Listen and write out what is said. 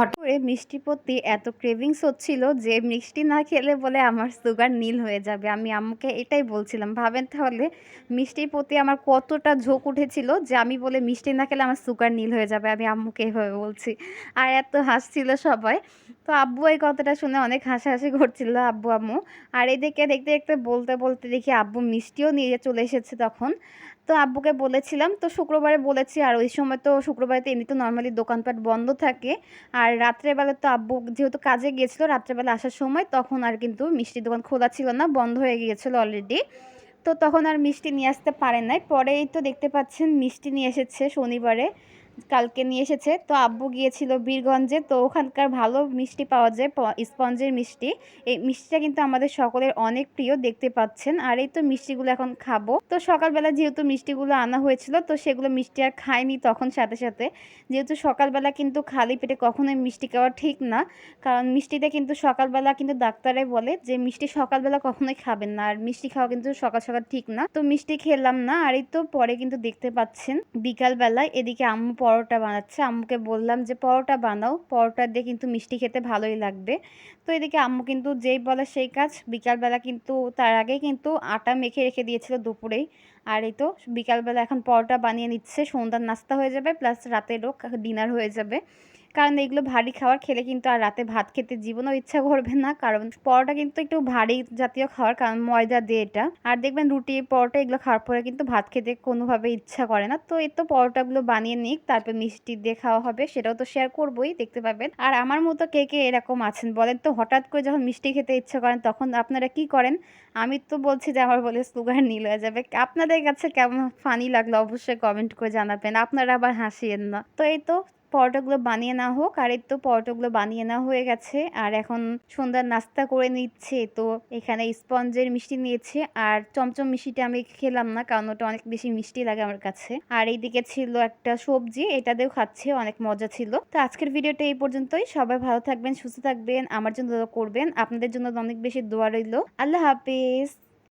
হঠাৎ করে মিষ্টি প্রতি এত ক্রেভিংস হচ্ছিল যে মিষ্টি না খেলে বলে আমার সুগার নীল হয়ে যাবে। আমি আম্মুকে এটাই বলছিলাম, ভাবেন তাহলে মিষ্টির প্রতি আমার কতটা ঝোঁক উঠেছিল যে আমি বলে মিষ্টি না খেলে আমার সুগার নীল হয়ে যাবে। আমি আম্মুকে এভাবে বলছি। আর এত হাসছিল সবাই। তো আব্বু এই কথাটা শুনে অনেক হাসাহাসি করছিল আব্বু আম্মু। আর এদিকে দেখতে দেখতে বলতে বলতে দেখি আব্বু মিষ্টিও নিয়ে চলে এসেছে তখন। তো আব্বুকে বলেছিলাম, তো শুক্রবারে বলেছি, আর ওই সময় তো শুক্রবারে তো এমনি তো নর্মালি দোকানপাট বন্ধ থাকে। আর রাত্রেবেলা তো আব্বু যেহেতু কাজে গিয়েছিল রাত্রেবেলা আসার সময়, তখন আর কিন্তু মিষ্টির দোকান খোলা ছিল না, বন্ধ হয়ে গিয়েছিল অলরেডি তো তখন আর মিষ্টি নিয়ে আসতে পারেন নাই। পরেই তো দেখতে পাচ্ছেন, মিষ্টি নিয়ে এসেছে শনিবারে। কালকে নিয়ে এসেছে। তো আব্বু গিয়েছিল বীরগঞ্জে। তো ওখানকার ভালো মিষ্টি পাওয়া যায় স্পঞ্জের মিষ্টি। এই মিষ্টিটা কিন্তু আমাদের সকলের অনেক প্রিয়, দেখতে পাচ্ছেন। আর এই তো মিষ্টিগুলো এখন খাব। তো সকালবেলা যেহেতু মিষ্টিগুলো আনা হয়েছিল, তো সেগুলো মিষ্টি আর খাইনি তখন সাথে সাথে। যেহেতু সকালবেলা কিন্তু খালি পেটে কখনোই মিষ্টি খাওয়া ঠিক না। কারণ মিষ্টিতে কিন্তু সকালবেলা কিন্তু ডাক্তারে বলে যে, মিষ্টি সকালবেলা কখনোই খাবেন না। আর মিষ্টি খাওয়া কিন্তু সকাল সকাল ঠিক না। তো মিষ্টি খেলাম না। আর এই তো পরে কিন্তু দেখতে পাচ্ছেন, বিকালবেলায় এদিকে আম্মু পরোটা বানাচ্ছে। আম্মুকে বললাম যে, পরোটা বানাও। পরোটা দিয়ে কিন্তু মিষ্টি খেতে ভালোই লাগবে। তো এদিকে আম্মু কিন্তু যেই বলে সেই কাজ। বিকালবেলা কিন্তু তার আগে কিন্তু আটা মেখে রেখে দিয়েছিল দুপুরেই। আর এই তো বিকালবেলা এখন পরোটা বানিয়ে নিচ্ছে। সন্ধ্যার নাস্তা হয়ে যাবে, প্লাস রাতেরও ডিনার হয়ে যাবে। কারণ এগুলো ভারী খাবার খেলে কিন্তু আর রাতে ভাত খেতে জীবনেও ইচ্ছা করবে না। কারণ পরোটা কিন্তু একটু ভারী জাতীয় খাবার, কারণ ময়দা দিয়ে এটা। আর দেখবেন রুটি, পরোটা এগুলো খাওয়ার পরে কিন্তু ভাত খেতে কোনোভাবে ইচ্ছা করে না। তো এই তো পরোটাগুলো বানিয়ে নিক, তারপর মিষ্টি দিয়ে খাওয়া হবে, সেটাও তো শেয়ার করবোই, দেখতে পাবেন। আর আমার মতো কে কে এরকম আছেন বলেন তো? হঠাৎ করে যখন মিষ্টি খেতে ইচ্ছা করেন, তখন আপনারা কি করেন? আমি তো বলছি যে আমার বলে সুগার নীল হয়ে যাবে। আপনাদের কাছে কেমন ফানি লাগল অবশ্যই কমেন্ট করে জানাবেন। আপনারা আবার হাসিয়েন না। তো এই তো পরোটাগুলো বানিয়ে না হোক, আর তো পরোটাগুলো বানিয়ে না হয়ে গেছে। আর এখন সন্ধ্যার নাস্তা করে নিচ্ছে, তো এখানে স্পঞ্জের মিষ্টি নিয়েছে। আর চমচম মিষ্টিটা আমি খেলাম না, কারণ ওটা অনেক বেশি মিষ্টি লাগে আমার কাছে। আর এইদিকে ছিল একটা সবজি, এটা দিয়েও খাচ্ছে, অনেক মজা ছিল। তো আজকের ভিডিওটা এই পর্যন্তই। সবাই ভালো থাকবেন, সুস্থ থাকবেন, আমার জন্য করবেন। আপনাদের জন্য অনেক বেশি দোয়া রইল। আল্লাহ হাফিজ।